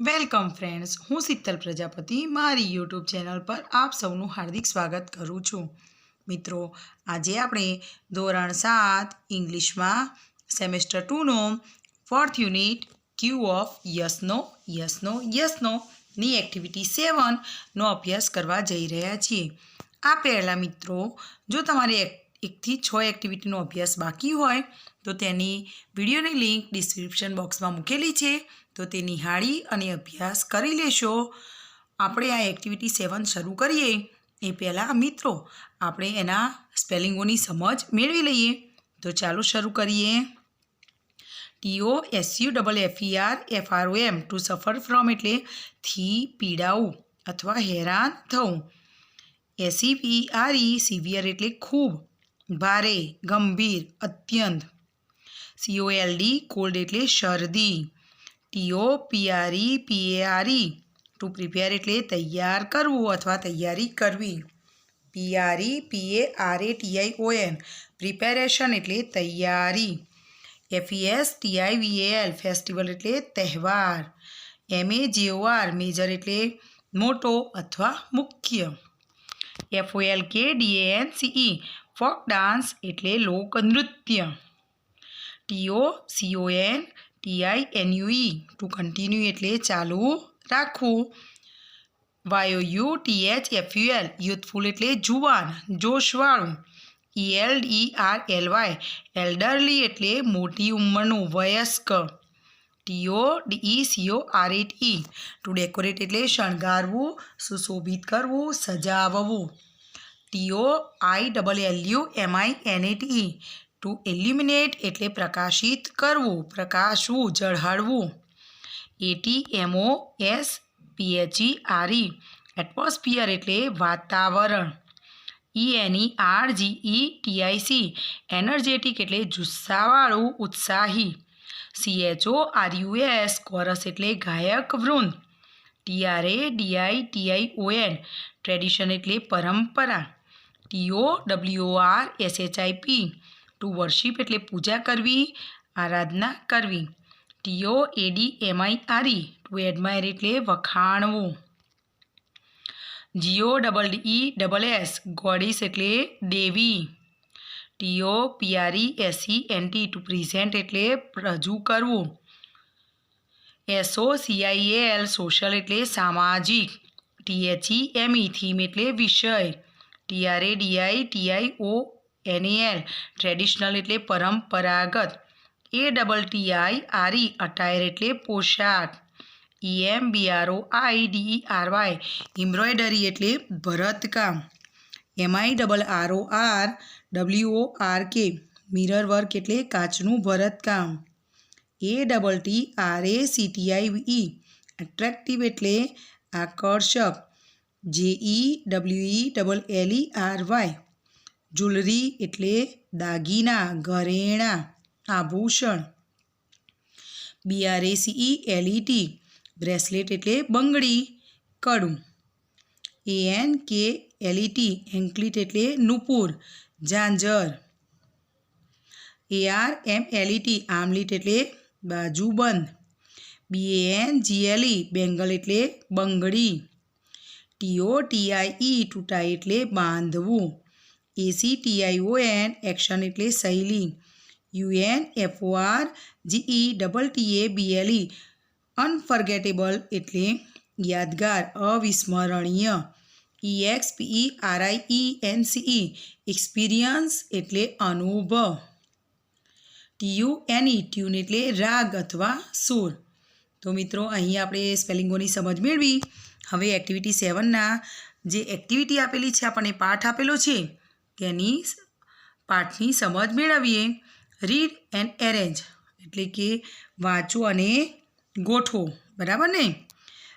Welcome friends, હું શીતલ પ્રજાપતિ, મારી YouTube channel પર આપ સૌનું હાર્દિક સ્વાગત કરું છું. મિત્રો, આજે આપણે ધોરણ સાત ઇંગ્લિશમાં સેમેસ્ટર ટુનો ફોર્થ યુનિટ ક્યુ ઓફ યસનો યસનો યસનો ની એક્ટિવિટી સેવનનો અભ્યાસ કરવા જઈ રહ્યા છીએ. આ પહેલાં મિત્રો, જો તમારે એક, એકથી છ એક્ટિવિટીનો અભ્યાસ બાકી હોય, તો તેની વિડીયોની લિંક ડિસ્ક્રિપ્શન બોક્સમાં મૂકેલી છે. તો તે નિહાળી અને અભ્યાસ કરી લેશો. આપણે આ એક્ટિવિટી સેવન શરૂ કરીએ. એ પહેલાં મિત્રો, આપણે એના સ્પેલિંગોની સમજ મેળવી લઈએ. તો ચાલો શરૂ કરીએ. TO SU double FER F R O M to suffer from એટલે થી પીડાવું અથવા હેરાન થવું. એસી પી આર ઈ સિવિયર એટલે ખૂબ, ભારે, ગંભીર, અત્યંત. સીઓએલડી કોલ્ડ એટલે શરદી. TO PRE PARE to prepare એટલે તૈયાર કરવું અથવા તૈયારી કરવી. PRE PA R A TI O N preparation એટલે તૈયારી. એફઈએસ ટીઆઈ વીએએલ ફેસ્ટિવલ એટલે તહેવાર. એમ એ જેઓઆર મેજર એટલે મોટો અથવા મુખ્ય. એફઓએલ કે ડીએએન સીઈ ફોક ડાન્સ એટલે લોકનૃત્ય. TO, CON. TI NUE to continue એટલે ચાલુ રાખવું. વાયો યુ ટીએચ એફયુએલ યુથફુલ એટલે જુવાન, જોશવાળું. E L E R L Y elderly એટલે મોટી ઉંમરનું, વયસ્ક. T O D E C O R A T E to decorate એટલે શણગારવું, સુશોભિત કરવું, સજાવવું. T O I double L U M I N A T T to illuminate એટલે પ્રકાશિત કરવું, પ્રકાશવું ઝળહળવું A T M O S P H E R E atmosphere એટલે વાતાવરણ. E N E R G E T I C energetic એટલે જુસ્સાવાળું, ઉત્સાહી. C H O R U S chorus એટલે ગાયક વૃંદ. T R A D I T I ON tradition એટલે પરંપરા. TO WO R SHIP to worship એટલે પૂજા કરવી, આરાધના કરવી. T O A D M I R E to admire એટલે વખાણવું. G O double E double S goddess એટલે દેવી. T O P R E S E N T to present એટલે રજૂ કરવું. એસઓ સીઆઈએલ સોશિયલ એટલે સામાજિક. ટીએચઈ એમઈ થીમ એટલે વિષય. T R A D I T I O N L traditional એટલે પરંપરાગત. A double T I R E attire એટલે પોશાક. E M B R O I D E R Y embroidery એટલે ભરતકામ. M I double R O R W O R K mirror work એટલે કાચનું ભરતકામ. A double T R A C T I E attractive એટલે આકર્ષક. J E W E double L E R Y jewellery એટલે દાગીના, ઘરેણાં, આભૂષણ. બીઆરએસીઈ એલઈટી bracelet એટલે બંગડી, કડું. એન કે એલઈટી એન્કલીટ એટલે નુપુર, ઝાંઝર. એઆર એમ એલઈટી આમલીટ એટલે બાજુબંધ. બીએએન જીએલઈ બેંગલ એટલે બંગડી. ટીઓ ટીઆઈ ટૂટાઈ એટલે બાંધવું. એસી ટીઆઈઓ એન એક્શન એટલે શૈલી. U N F O R G E double T A B L E unforgettable એટલે યાદગાર, અવિસ્મરણીય. E X P E R I E experience એટલે અનુભવ. ટીયુ એની ટ્યુન એટલે રાગ અથવા સૂર. તો મિત્રો, અહીં આપણે સ્પેલિંગોની સમજ મેળવી. હવે એક્ટિવિટી સેવનના જે એક્ટિવિટી આપેલી છે, આપણને પાઠ આપેલો છે તેની પાઠની સમજ મેળવીએ. રીડ એન્ડ એરેન્જ એટલે કે વાંચો અને ગોઠવો. બરાબર ને?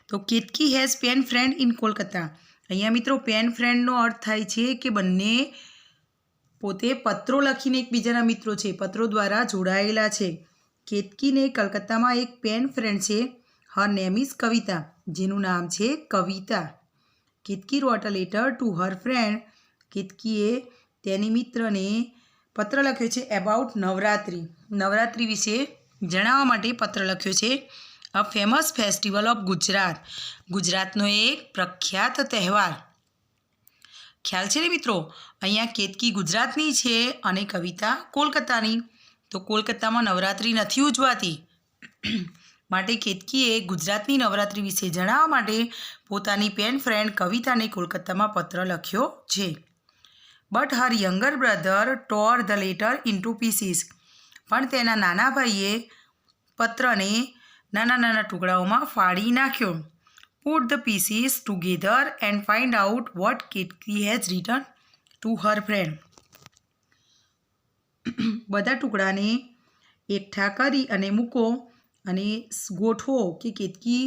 તો Ketaki has pen friend in Kolkata. અહીંયા મિત્રો પેન ફ્રેન્ડનો અર્થ થાય છે કે બંને પોતે પત્રો લખીને એકબીજાના મિત્રો છે. પત્રો દ્વારા જોડાયેલા છે. કેતકીને કલકત્તામાં એક પેન ફ્રેન્ડ છે. Her name is Kavita. જેનું નામ છે Kavita. Ketaki wrote a letter to her friend કેતકીએ તેની મિત્રને પત્ર લખ્યો છે એબાઉટ નવરાત્રિ. નવરાત્રિ વિશે જણાવવા માટે પત્ર લખ્યો છે a famous festival of Gujarat ગુજરાતનો એક પ્રખ્યાત તહેવાર. ખ્યાલ છે ને મિત્રો? અહીંયા કેતકી ગુજરાતની છે અને કવિતા કોલકાતાની. તો કોલકાતામાં નવરાત્રિ નથી ઉજવાતી. માટે કેતકીએ ગુજરાતની નવરાત્રિ વિશે જણાવવા માટે પોતાની પેન ફ્રેન્ડ કવિતાને કોલકાતામાં પત્ર લખ્યો છે. But her younger brother tore the letter into pieces. પણ તેના નાના ભાઈએ પત્રને નાના નાના ટુકડાઓમાં ફાડી નાખ્યો. Put the pieces together and find out what Ketaki has return to her friend બધા ટુકડાને એકઠા કરી અને મૂકો અને ગોઠવો કે કેતકી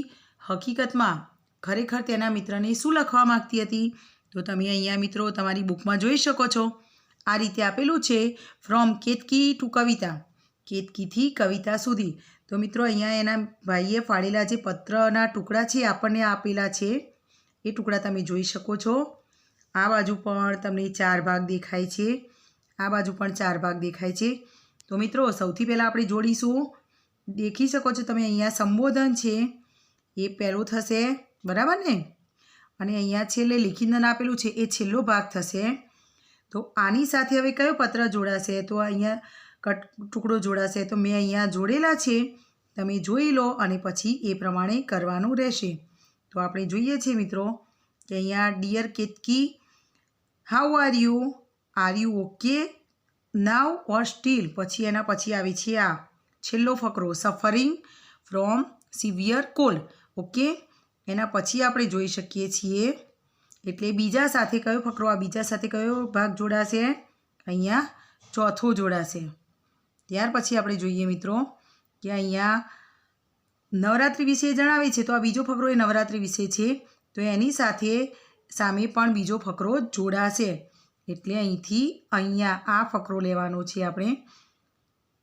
હકીકતમાં ખરેખર તેના મિત્રને શું લખવા માગતી હતી? તો તમે અહીંયા મિત્રો તમારી બુકમાં જોઈ શકો છો. આ રીતે આપેલું છે ફ્રોમ કેતકી ટુ કવિતા, કેતકીથી કવિતા સુધી. તો મિત્રો અહીંયા એના ભાઈએ ફાળેલા જે પત્રના ટુકડા છે, આપણને આપેલા છે. એ ટુકડા તમે જોઈ શકો છો. આ બાજુ પણ તમને ચાર ભાગ દેખાય છે. આ બાજુ પણ ચાર ભાગ દેખાય છે. તો મિત્રો સૌથી પહેલાં આપણે જોડીશું. દેખી શકો છો તમે અહીંયા સંબોધન છે. એ પહેલું થશે. બરાબર ને? અને અહીંયા છેલ્લે લિખિતન આપેલું છે, એ છેલ્લો ભાગ થશે. તો આની સાથે હવે કયો પત્ર જોડાશે? તો અહીંયા કટ ટુકડો જોડાશે. તો મેં અહીંયા જોડેલા છે, તમે જોઈ લો અને પછી એ પ્રમાણે કરવાનું રહેશે. તો આપણે જોઈએ છીએ મિત્રો કે અહીંયા dear Ketaki how are you are you okay now or still પછી એના પછી આવે છે આ છેલ્લો ફકરો suffering from severe cold okay એના પછી આપણે જોઈ શકીએ છીએ. એટલે બીજા સાથે કયો ફકરો? આ બીજા સાથે કયો ભાગ જોડાશે? અહીંયા ચોથો જોડાશે. ત્યાર પછી આપણે જોઈએ મિત્રો કે અહીંયા નવરાત્રિ વિશે જણાવે છે. તો આ બીજો ફકરો એ નવરાત્રિ વિશે છે. તો એની સાથે સામે પણ બીજો ફકરો જોડાશે. એટલે અહીંથી અહીંયા આ ફકરો લેવાનો છે આપણે.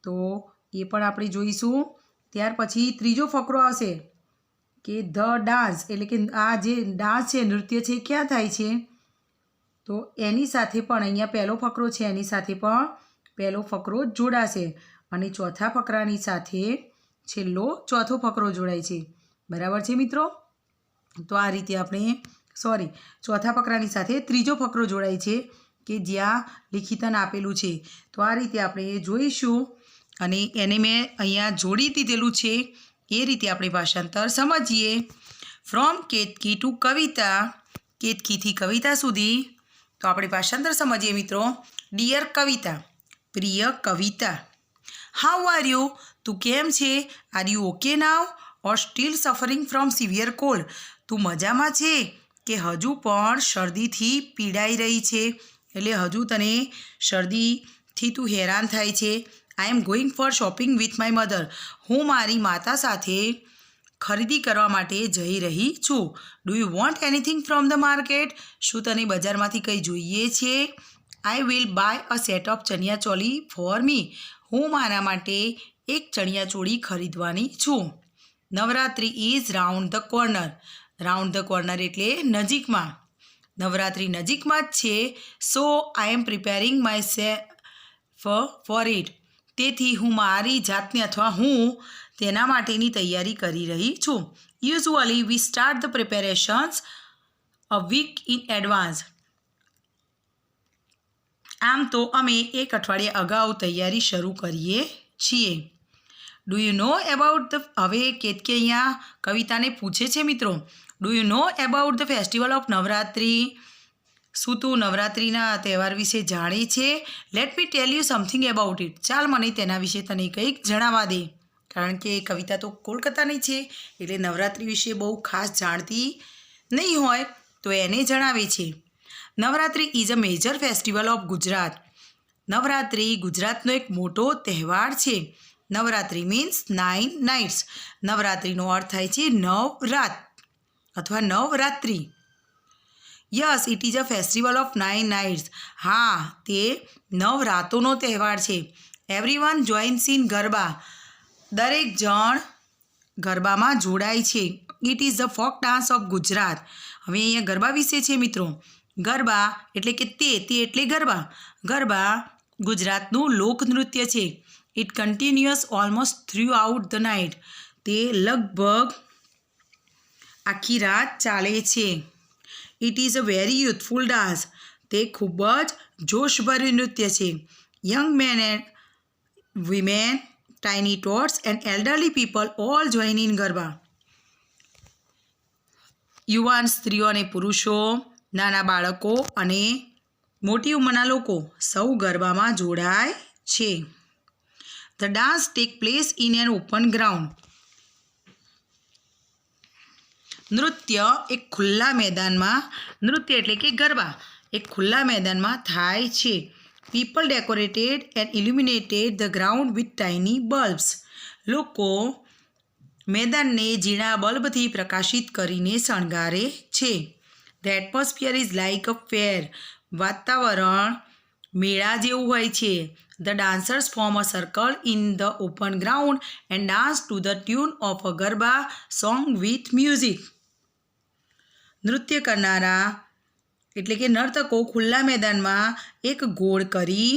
તો એ પણ આપણે જોઈશું. ત્યાર પછી ત્રીજો ફકરો આવશે. કે ધ ડાન્સ એટલે કે આ જે ડાન્સ છે, નૃત્ય છે ક્યાં થાય છે? તો એની સાથે પણ અહીંયા પહેલો ફકરો છે, એની સાથે પણ પહેલો ફકરો જોડાશે. અને ચોથા ફકરાની સાથે છેલ્લો ચોથો ફકરો જોડાય છે. બરાબર છે મિત્રો? તો આ રીતે આપણે સોરી ચોથા ફકરાની સાથે ત્રીજો ફકરો જોડાય છે કે જ્યાં લિખિતન આપેલું છે. તો આ રીતે આપણે જોઈશું. અને એને મેં અહીંયા જોડી દીધેલું છે. એ રીતે આપણે ભાષાંતર સમજીએ. ફ્રોમ કેતકી ટુ કવિતા કેતકીથી કવિતા સુધી. તો આપણે ભાષાંતર સમજીએ મિત્રો. ડિયર કવિતા પ્રિય કવિતા હાઉ આર યુ તું કેમ છે? Are you okay now or still suffering from severe cold તું મજામાં છે? કે હજુ પણ શરદીથી પીડાઈ રહી છે? એટલે હજુ તને શરદીથી તું હેરાન થાય છે. I am going for shopping with my mother હું મારી માતા સાથે ખરીદી કરવા માટે જઈ રહી છું. Do you want anything from the market શું તને બજારમાંથી કંઈ જોઈએ છે? I will buy a set of chaniya choli for me હું મારા માટે એક ચણિયાચોળી ખરીદવાની છું. Navratri is round the corner round the corner એટલે નજીકમાં. નવરાત્રિ નજીકમાં જ છે. So I am preparing myself for it તેથી હું મારી જાતને અથવા હું તેના માટેની તૈયારી કરી રહી છું. Usually we start the preparations a week in advance આમ તો અમે એક અઠવાડિયા અગાઉ તૈયારી શરૂ કરીએ છીએ. Do you know about the હવે કેતકે અહીંયા કવિતાને પૂછે છે મિત્રો. Do you know about the festival of Navratri શું તું નવરાત્રિના તહેવાર વિશે જાણે છે? Let me tell you something about it ચાલ મને તેના વિશે તને કંઈક જણાવવા દે. કારણ કે કવિતા તો કોલકાતાની છે, એટલે નવરાત્રિ વિશે બહુ ખાસ જાણતી નહીં હોય તો એને જણાવે છે. Navratri is a major festival of Gujarat Navratri ગુજરાતનો એક મોટો તહેવાર છે. નવરાત્રિ મીન્સ નાઇન નાઇટ્સ નવરાત્રિનો અર્થ થાય છે નવ રાત અથવા Navratri. Yes it is a festival of nine nights. હા, તે નવ રાતોનો તહેવાર છે. Everyone joins in garba. દરેક જણ ગરબામાં જોડાય છે. It is the folk dance of Gujarat. હવે અહીંયા ગરબા વિશે છે મિત્રો. ગરબા એટલે કે તે તે એટલે ગરબા. ગરબા ગુજરાતનું લોકનૃત્ય છે. It continuous almost throughout the night તે લગભગ આખી રાત ચાલે છે. It is a very youthful dance તે ખૂબ જ જોશભર્યું નૃત્ય છે. Young men and women tiny tots and elderly people all join in garba. યુવાન સ્ત્રીઓ અને પુરુષો, નાના બાળકો અને મોટી ઉંમરના લોકો સૌ ગરબામાં જોડાય છે. The dance take place in an open ground નૃત્ય એક ખુલ્લા મેદાનમાં, નૃત્ય એટલે કે ગરબા, એક ખુલ્લા મેદાનમાં થાય છે. People decorated and illuminated the ground with tiny bulbs લોકો મેદાનને ઝીણા બલ્બથી પ્રકાશિત કરીને શણગારે છે. The atmosphere is like a fair વાતાવરણ મેળા જેવું હોય છે. The dancers form a circle in the open ground and dance to the tune of a garba song with music નૃત્ય કરનારા, એટલે કે નર્તકો ખુલ્લા મેદાનમાં એક ગોળ કરી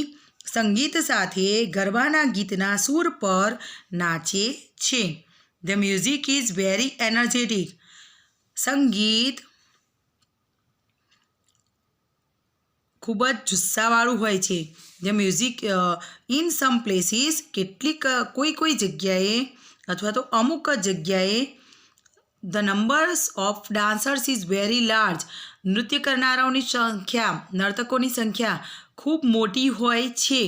સંગીત સાથે ગરબાના ગીતના સૂર પર નાચે છે. The music is very energetic સંગીત ખૂબ જ જુસ્સાવાળું હોય છે. The music in some places કેટલીક કોઈ કોઈ જગ્યાએ અથવા તો અમુક જગ્યાએ the numbers of dancers is very large નૃત્ય કરનારાઓની સંખ્યા, નર્તકોની સંખ્યા ખૂબ મોટી હોય છે.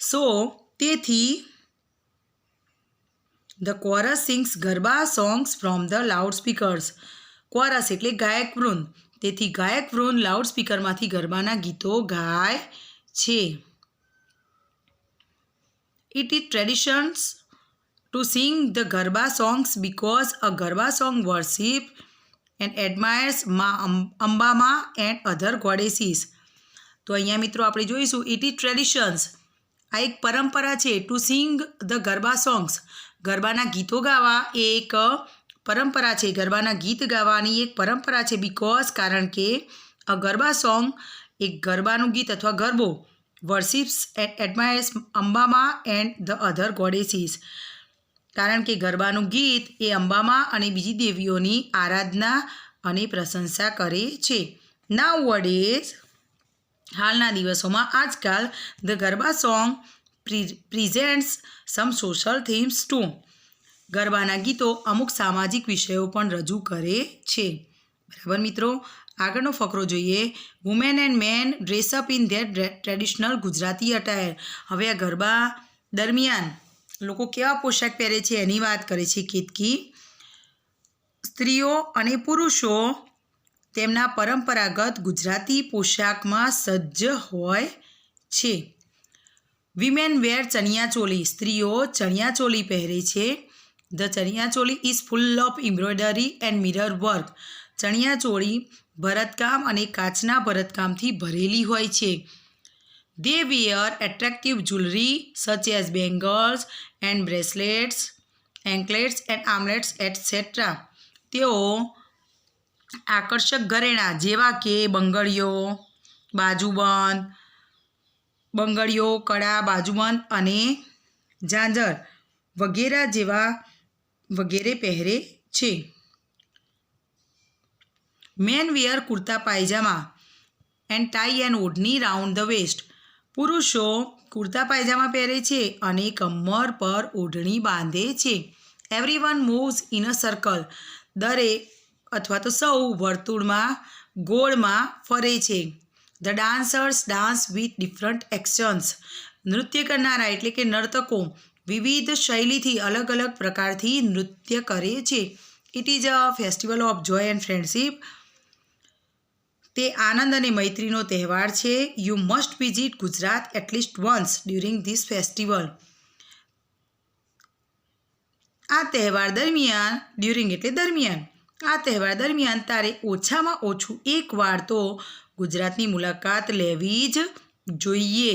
સો તેથી the chorus sings garba songs from the loudspeakers chorus એટલે ગાયક વૃંદ. તેથી ગાયક વૃંદ લાઉડ સ્પીકરમાંથી ગરબાના ગીતો ગાય છે. It is traditions to sing the Garba songs because a Garba song worship and admires Ma Ambama and other goddesses. તો અહીંયા મિત્રો આપણે જોઈશું ઇટ ઇઝ ટ્રેડિશન્સ આ એક પરંપરા છે to sing the garba songs ગરબાના ગીતો ગાવા એ એક પરંપરા છે. ગરબાના ગીત ગાવાની એક પરંપરા છે બિકોઝ કારણ કે અ ગરબા સોંગ એક ગરબાનું ગીત અથવા ગરબો worships and admires Ambama and the other goddesses કારણ કે ગરબાનું ગીત એ અંબામાં અને બીજી દેવીઓની આરાધના અને પ્રશંસા કરે છે. નાવ વડેઝ હાલના દિવસોમાં આજકાલ the garba song presents some social themes too. ગરબાના ગીતો અમુક સામાજિક વિષયો પણ રજૂ કરે છે. બરાબર મિત્રો? આગળનો ફકરો જોઈએ. Women and men dress up in their traditional Gujarati attire હવે આ ગરબા દરમિયાન લોકો કેવા પોશાક પહેરે છે એની વાત કરે છે કેતકી સ્ત્રીઓ અને પુરુષો તેમના પરંપરાગત ગુજરાતી પોશાકમાં સજ્જ હોય છે. વિમેન વેર ચણિયાચોલી સ્ત્રીઓ ચણિયાચોલી પહેરે છે. The chaniya choli is full of embroidery and mirror work chaniya choli ભરતકામ અને કાચના ભરતકામથી ભરેલી હોય છે. They wear attractive jewelry such as bangles and bracelets, anklets and armlets, etc. તેઓ આકર્ષક ઘરેણાં જેવા કે બંગડીઓ બાજુબંધ બંગડીઓ કડા બાજુબંધ અને ઝાંઝર વગેરે જેવા વગેરે પહેરે છે men wear kurta pyjama and tie and odhni round the waist પુરુષો કુર્તા પાયજામા પહેરે છે અને કમર પર ઓઢણી બાંધે છે. Everyone moves in a circle દરેક અથવા તો સૌ વર્તુળમાં, ગોળમાં ફરે છે. The dancers dance with different actions નૃત્ય કરનારા એટલે કે નર્તકો વિવિધ શૈલીથી અલગ અલગ પ્રકારથી નૃત્ય કરે છે. It is a festival of joy and friendship તે આનંદ અને મૈત્રીનો તહેવાર છે. You must visit Gujarat at least once during this festival આ તહેવાર દરમિયાન ડ્યુરિંગ એટલે દરમિયાન. આ તહેવાર દરમિયાન તારે ઓછામાં ઓછું એક વાર તો ગુજરાતની મુલાકાત લેવી જ જોઈએ.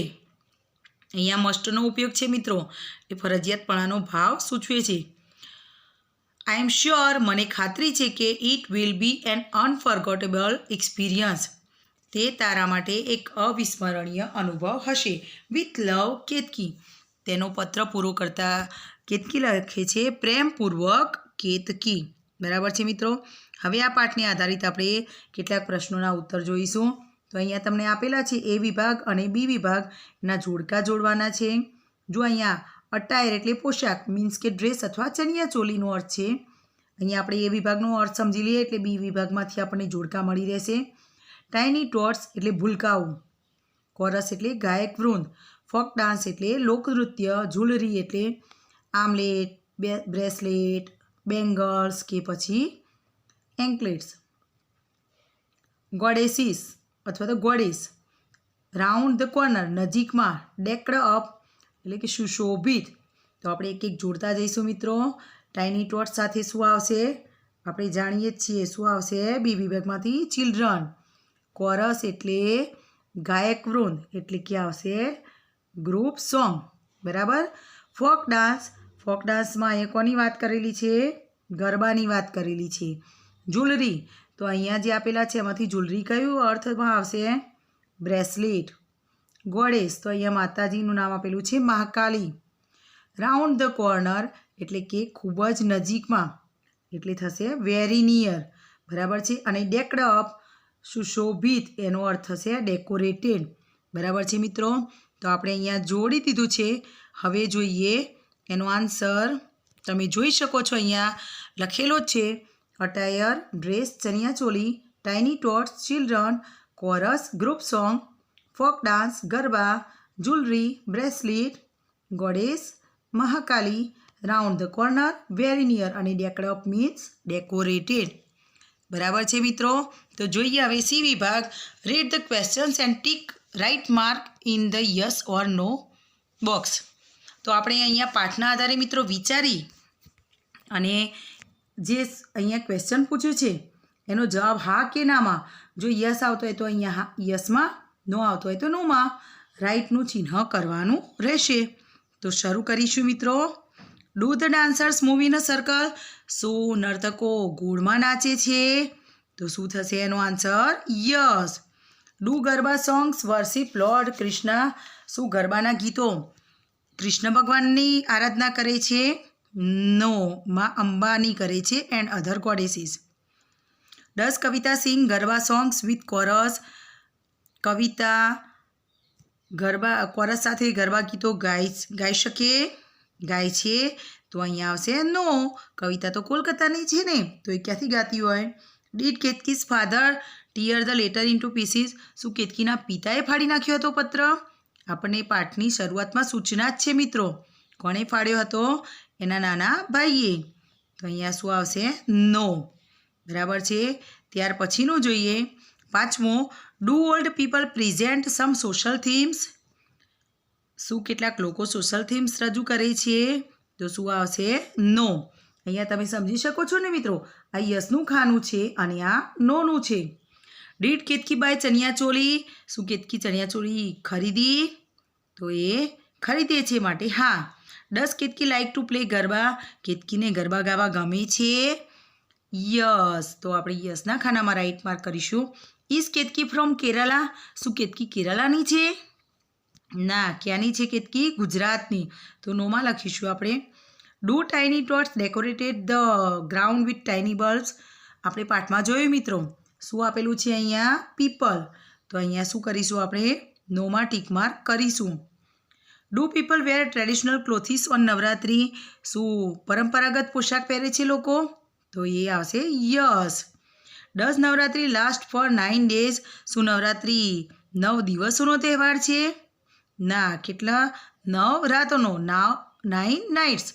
અહીંયા મસ્ટનો ઉપયોગ છે મિત્રો. એ ફરજિયાતપણાનો ભાવ સૂચવે છે. આઈ એમ શ્યોર મને ખાતરી છે કે it will be an unforgettable experience તે તારા માટે એક અવિસ્મરણીય અનુભવ હશે. With love Ketaki. તેનો પત્ર પૂરો કરતા કેતકી લખે છે, પ્રેમપૂર્વક કેતકી. બરાબર છે મિત્રો? હવે આ પાઠને આધારિત આપણે કેટલાક પ્રશ્નોના ઉત્તર જોઈશું. તો અહીંયા તમને આપેલા છે, એ વિભાગ અને બી વિભાગ એના જોડકા જોડવાના છે. જો અહીંયા અટાયર એટલે પોશાક મીન્સ કે ડ્રેસ અથવા ચણિયા ચોલીનો અર્થ છે. અહીંયા આપણે એ વિભાગનો અર્થ સમજી લઈએ એટલે બી વિભાગમાંથી આપણને જોડકા મળી રહેશે. ટાઇની ટોર્સ એટલે ભૂલકાઓ. કોરસ એટલે ગાયક વૃંદ. ફોક ડાન્સ એટલે લોકનૃત્ય જ્વેલરી એટલે આમલેટ બ્રેસલેટ બેંગલ્સ કે પછી એન્કલેટ્સ ગોડેસીસ અથવા તો ગોડેસ રાઉન્ડ ધ કોર્નર નજીકમાં ડેકડ અપ એટલે કે સુશોભિત. તો આપણે એક એક જોડતા જઈશું મિત્રો. ટાઇની ટોટ સાથે શું આવશે? આપણે જાણીએ જ છીએ શું આવશે બી વિભાગમાંથી ચિલ્ડ્રન કોરસ એટલે ગાયક વૃંદ એટલે કે આવશે ગ્રુપ સોંગ બરાબર? ફોક ડાન્સ ફોક ડાન્સમાં અહીંયા કોની વાત કરેલી છે? ગરબાની વાત કરેલી છે. જ્વેલરી તો અહીંયા જે આપેલા છે, એમાંથી જ્વેલરી કયું અર્થમાં આવશે? બ્રેસલેટ ગોડેસ તો અહીંયા માતાજીનું નામ આપેલું છે મહાકાલી. રાઉન્ડ ધ કોર્નર એટલે કે ખૂબ જ નજીકમાં. એટલે થશે વેરી નિયર. બરાબર છે? અને ડેકડ અપ સુશોભિત, એનો અર્થ થશે ડેકોરેટેડ. બરાબર છે મિત્રો? તો આપણે અહીંયા જોડી દીધું છે. હવે જોઈએ એનો આન્સર. તમે જોઈ શકો છો અહીંયા લખેલો જ છે. Attire dress chaniya choli tiny tots children chorus group song folk dance, garba jewellery bracelet, goddess, Mahakali, round the corner very near અને ડેકડ અપ મીન્સ ડેકોરેટેડ. બરાબર છે મિત્રો? તો જોઈએ હવે સી વિભાગ. Read the questions and tick right mark in the yes or no box તો આપણે અહીંયા પાઠના આધારે મિત્રો વિચારી અને જે અહીંયા ક્વેશ્ચન પૂછ્યું છે, એનો જવાબ હા કે નામાં જો યસ આવતો હોય તો અહીંયા હા યસમાં નો આવતો હોય તો નોમાં રાઈટનું ચિહ્ન કરવાનું રહેશે. તો શરૂ કરીશું મિત્રો. Do the dancers move in circle શું નર્તકો ગોળમાં નાચે છે. તો શું થશે એનો answer yes. Do garba songs worship lord Krishna શું ગરબાના ગીતો. કૃષ્ણ ભગવાનની આરાધના કરે છે. નો. માં અંબાની કરે છે. And other goddesses. Does Kavita sing garba songs with chorus Kavita, garba, chorus સાથે ગરબા ગીતો ગાઈ ગાઈ શકે, ગાય છે. તો અહીંયા આવશે નો. કવિતા તો કોલકાતાની છે ને. તો એ ક્યાંથી ગાતી હોય? Did Ketaki's father, tear the letter into pieces. શું કેતકીના પિતાએ ફાડી નાખ્યો હતો પત્ર? આપણને પાઠની શરૂઆતમાં સૂચના જ છે મિત્રો. કોણે ફાડ્યો હતો? એના નાના ભાઈએ. તો અહીંયા શું આવશે? નો. બરાબર છે? ત્યાર પછીનું જોઈએ. પાંચમું do old people present some social themes શું કેટલાક લોકો સોશિયલ થીમ્સ રજૂ કરે છે? તો શું આવશે? નો. અહીંયા તમે સમજી શકો છો ને મિત્રો, આ યસનું ખાનું છે અને આ નોનું છે. ડીડ કેતકી બાય ચણિયાચોળી શું કેતકી ચણિયાચોળી ખરીદી? તો એ ખરીદે છે માટે, હા. દસ Ketaki like to play garba? કેતકીને garba ગાવા ગમે છે. યસ. તો આપણે યસના ખાનામાં રાઈટ માર્ક કરીશું. ઇઝ કેતકી ફ્રોમ કેરાલા શું કેતકી કેરાલાની છે ના ક્યાંની છે કેતકી ગુજરાતની તો નોમાં લખીશું આપણે do tiny tots decorated the ground with tiny bulbs આપણે પાઠમાં જોયું મિત્રો, શું આપેલું છે અહીંયા? પીપલ તો અહીંયા શું કરીશું આપણે? નોમાં ટીક માર્ક કરીશું. Do people wear traditional clothes on Navratri? શું પરંપરાગત પોશાક પહેરે છે લોકો? તો એ આવશે yes. Does Navratri last for nine days શું નવરાત્રિ નવ દિવસોનો તહેવાર છે. ના, કેટલા? નવ રાતોનો. નાવ નાઇન નાઇટ્સ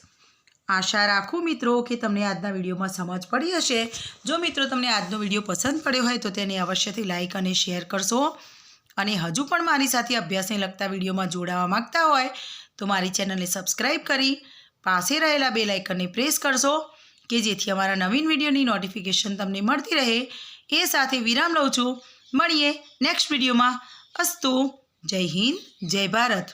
આશા રાખું મિત્રો કે તમને આજના વિડીયોમાં સમજ પડી હશે. જો મિત્રો તમને આજનો વીડિયો પસંદ પડ્યો હોય તો તેને અવશ્યથી લાઇક અને શેર કરશો. અને હજુ પણ મારી સાથે અભ્યાસને લગતા વિડીયોમાં જોડાવા માંગતા હોય તો મારી ચેનલને સબસ્ક્રાઈબ કરી, પાસે રહેલા બે લાઇકનને પ્રેસ કરશો. કે જેથી અમારા નવીન વિડીયોની નોટિફિકેશન તમને મળતી રહે. એ સાથે વિરામ લઉં છું. મળીએ નેક્સ્ટ વિડીયોમાં. અસ્તુ જય હિન્દ, જય ભારત.